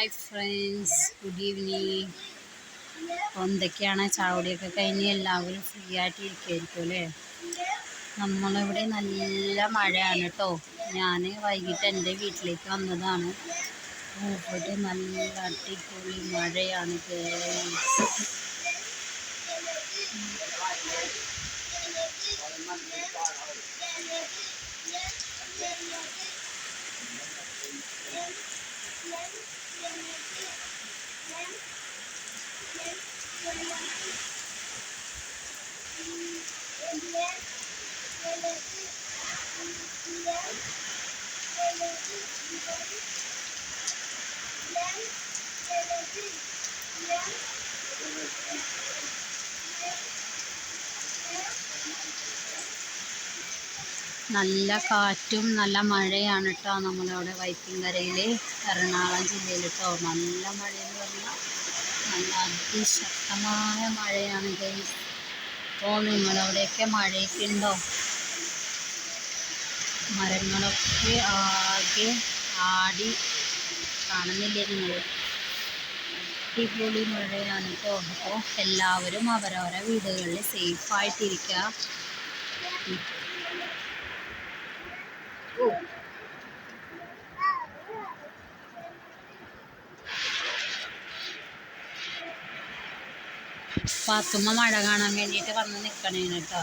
Hi friends good evening അപ്പോൾ എന്തൊക്കെയാണ്? ചാവടിയൊക്കെ കഴിഞ്ഞ് എല്ലാവരും ഫ്രീ ആയിട്ട് ഇരിക്കുമായിരിക്കും അല്ലേ? നമ്മളിവിടെ നല്ല മഴയാണ് കേട്ടോ ഞാൻ വൈകിട്ട് എന്റെ വീട്ടിലേക്ക് വന്നതാണ്. ഇവിടെ നല്ല അടിപൊളി മഴയാണ് Yeah. നല്ല കാറ്റും നല്ല മഴയാണ് കേട്ടോ നമ്മളവിടെ വൈപ്പിൻകരയിൽ എറണാകുളം ജില്ലയിൽ കേട്ടോ നല്ല മഴയെന്ന് പറഞ്ഞാൽ നല്ല അതിശക്തമായ മഴയാണ് ഗൈസ് അപ്പോൾ നിങ്ങളവിടെയൊക്കെ മഴയൊക്കെ ഉണ്ടോ മരങ്ങളൊക്കെ ആകെ ആടി കാണുന്നില്ലേ നിങ്ങൾ അടിപൊളി മഴയാണ് കേട്ടോ അപ്പോൾ എല്ലാവരും അവരവരെ വീടുകളിൽ സേഫായിട്ടിരിക്കുക പാത്തുമ്മ മഴ കാണാൻ വേണ്ടിയിട്ട് വന്ന് നിൽക്കണേന് കേട്ടോ.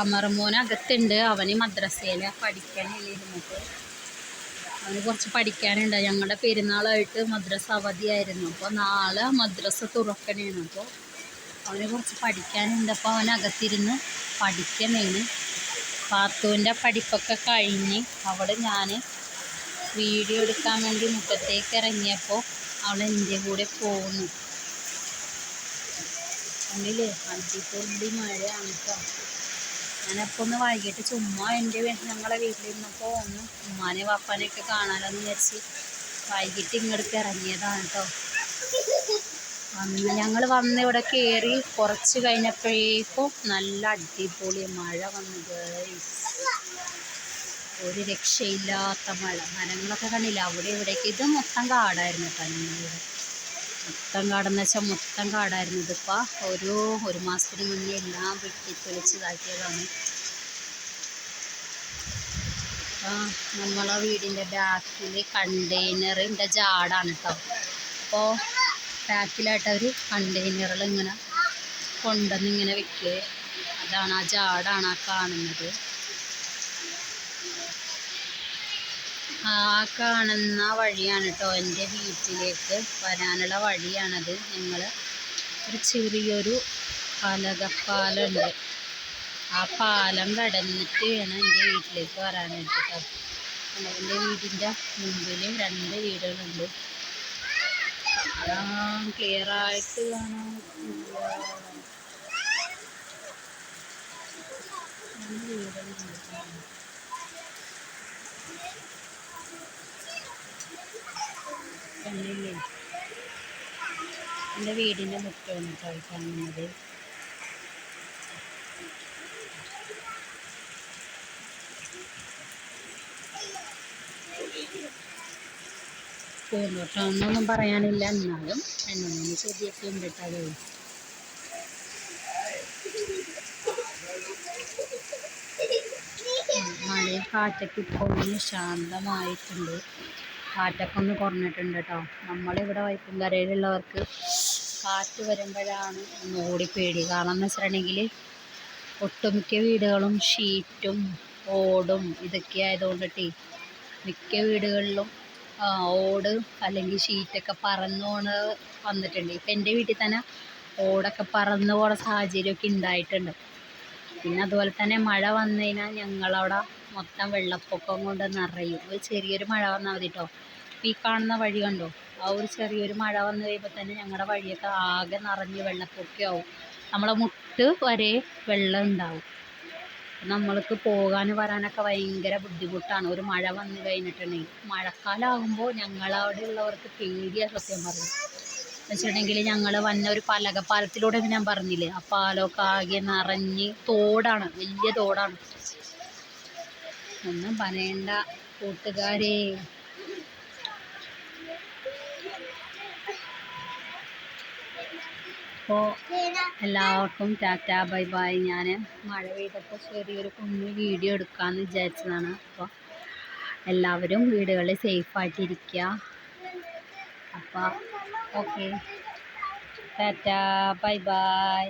അമർമോൻ അകത്തുണ്ട്. അവന് മദ്രസയിൽ പഠിക്കാനില്ല ഇരുന്നിട്ട് അവന് കുറച്ച് പഠിക്കാനുണ്ട്. ഞങ്ങളുടെ പെരുന്നാളായിട്ട് മദ്രസ അവധിയായിരുന്നു. അപ്പോൾ നാളെ മദ്രസ തുറക്കണേണ്. അപ്പോൾ അവന് കുറിച്ച് പഠിക്കാനുണ്ട്. അപ്പോൾ അവൻ അകത്തിരുന്ന് പഠിക്കണേന്. പാത്തുവിന്റെ പഠിപ്പൊക്കെ കഴിഞ്ഞ് അവിടെ ഞാൻ വീഡിയോ എടുക്കാൻ വേണ്ടി മുറ്റത്തേക്ക് ഇറങ്ങിയപ്പോൾ അവൾ എന്റെ കൂടെ പോകുന്നു അല്ലേ അടിപൊളി മഴയാണ് കേട്ടോ. ഞാനപ്പോൾ ഒന്ന് വൈകിട്ട് ചുമ്മാ എന്റെ ഞങ്ങളെ വീട്ടിലിരുന്നപ്പോൾ ഒന്ന് ഉമ്മാനെ വാപ്പാനെയൊക്കെ കാണാലോന്ന് വിചാരിച്ച് വൈകിട്ട് ഇങ്ങോട്ട് ഇറങ്ങിയതാണ് കേട്ടോ. വന്ന് ഞങ്ങൾ വന്ന് ഇവിടെ കയറി കുറച്ച് കഴിഞ്ഞപ്പോഴേക്കും നല്ല അടിപൊളി മഴ വന്നു. ഒരു രക്ഷയില്ലാത്ത മഴ. മരങ്ങളൊക്കെ കണ്ടില്ല? അവിടെ ഇവിടേക്ക്. ഇത് മൊത്തം കാടായിരുന്നു കേട്ടോ മൊത്തം കാടെന്ന് വെച്ചാൽ മൊത്തം കാടായിരുന്നു. ഇതിപ്പോൾ ഒരു ഒരു മാസത്തിന് മുന്നേ എല്ലാം വെട്ടിത്തെളിച്ച് ഇതാക്കിയതാണ് ആ നമ്മളെ വീടിന്റെ ബാക്കിൽ കണ്ടെയ്നറിന്റെ ജാടാണ് കേട്ടോ. അപ്പോൾ ബാക്കിലായിട്ട് അവർ കണ്ടെയ്നറിൽ ഇങ്ങനെ കൊണ്ടുവന്ന് ഇങ്ങനെ വെക്കുക അതാണ് ആ ചാടാണ് ആ കാണുന്നത്. ആ കാണുന്ന വഴിയാണ് കേട്ടോ എന്റെ വീട്ടിലേക്ക് വരാനുള്ള വഴിയാണത്. ഞങ്ങൾ ഒരു ചെറിയൊരു പലകപ്പാലുണ്ട്. ആ പാലം കടന്നിട്ട് വേണം എന്റെ വീട്ടിലേക്ക് വരാനായിട്ട് കേട്ടോ എന്റെ വീടിന്റെ മുമ്പിൽ രണ്ട് വീടുകളുണ്ട്. ആയിട്ട് കാണാൻ. കണ്ടില്ലേ എന്റെ വീടിന്റെ ഈ ഒന്നൊന്നും പറയാനില്ല. എന്നാലും രണ്ട് മൂന്ന് ചെടിയൊക്കെ ഉണ്ട് കേട്ടോ മഴയും കാറ്റൊക്കെ ഇപ്പോൾ ഒന്ന് ശാന്തമായിട്ടുണ്ട്. കാറ്റൊക്കെ ഒന്ന് കുറഞ്ഞിട്ടുണ്ട് കേട്ടോ നമ്മളിവിടെ വൈപ്പിൻകരയിലുള്ളവർക്ക് കാറ്റ് വരുമ്പോഴാണ് ഒന്നുകൂടി പേടി. കാരണം എന്ന് വെച്ചിട്ടുണ്ടെങ്കിൽ ഒട്ടുമിക്ക വീടുകളും ഷീറ്റും ഓടും ഇതൊക്കെ ആയതുകൊണ്ടിട്ട് മിക്ക വീടുകളിലും ഓട് അല്ലെങ്കിൽ ഷീറ്റൊക്കെ പറന്ന് പോണ വന്നിട്ടുണ്ട്. ഇപ്പം എന്റെ വീട്ടിൽ തന്നെ ഓടൊക്കെ പറന്നു പോണ സാഹചര്യമൊക്കെ ഉണ്ടായിട്ടുണ്ട്. പിന്നെ അതുപോലെ തന്നെ മഴ വന്നു കഴിഞ്ഞാൽ ഞങ്ങളവിടെ മൊത്തം വെള്ളപ്പൊക്കം കൊണ്ട് നിറയും. ഒരു ചെറിയൊരു മഴ വന്നാൽ മതി കേട്ടോ ഈ കാണുന്ന വഴി കണ്ടോ? ആ ഒരു ചെറിയൊരു മഴ വന്നു കഴിയുമ്പോൾ തന്നെ ഞങ്ങളുടെ വഴിയൊക്കെ ആകെ നിറഞ്ഞ് വെള്ളപ്പൊക്കമാവും നമ്മളെ മുട്ട് വരെ വെള്ളം ഉണ്ടാവും. നമ്മൾക്ക് പോകാൻ വരാനൊക്കെ ഭയങ്കര ബുദ്ധിമുട്ടാണ്. ഒരു മഴ വന്നു കഴിഞ്ഞിട്ടുണ്ടെങ്കിൽ. മഴക്കാലമാകുമ്പോൾ ഞങ്ങളവിടെ ഉള്ളവർക്ക് പേടിയാണ് സത്യം പറഞ്ഞു. വെച്ചിട്ടുണ്ടെങ്കിൽ ഞങ്ങൾ വന്ന ഒരു പലക പാലത്തിലൂടെ ഞാൻ പറഞ്ഞില്ലേ? ആ പാലമൊക്കെ ആകെ നിറഞ്ഞ് തോടാണ്. വലിയ തോടാണ്. ഒന്നും പറയണ്ട കൂട്ടുകാരെ. അപ്പോൾ എല്ലാവർക്കും ടാറ്റാ ബൈ ബൈ. ഞാൻ മഴ പെയ്തപ്പോൾ ചെറിയൊരു കുഞ്ഞു വീഡിയോ എടുക്കാമെന്ന് വിചാരിച്ചതാണ്. അപ്പോൾ എല്ലാവരും വീടുകളിൽ സേഫായിട്ടിരിക്കുക അപ്പോൾ ഓക്കെ ടാറ്റാ ബൈ ബൈ.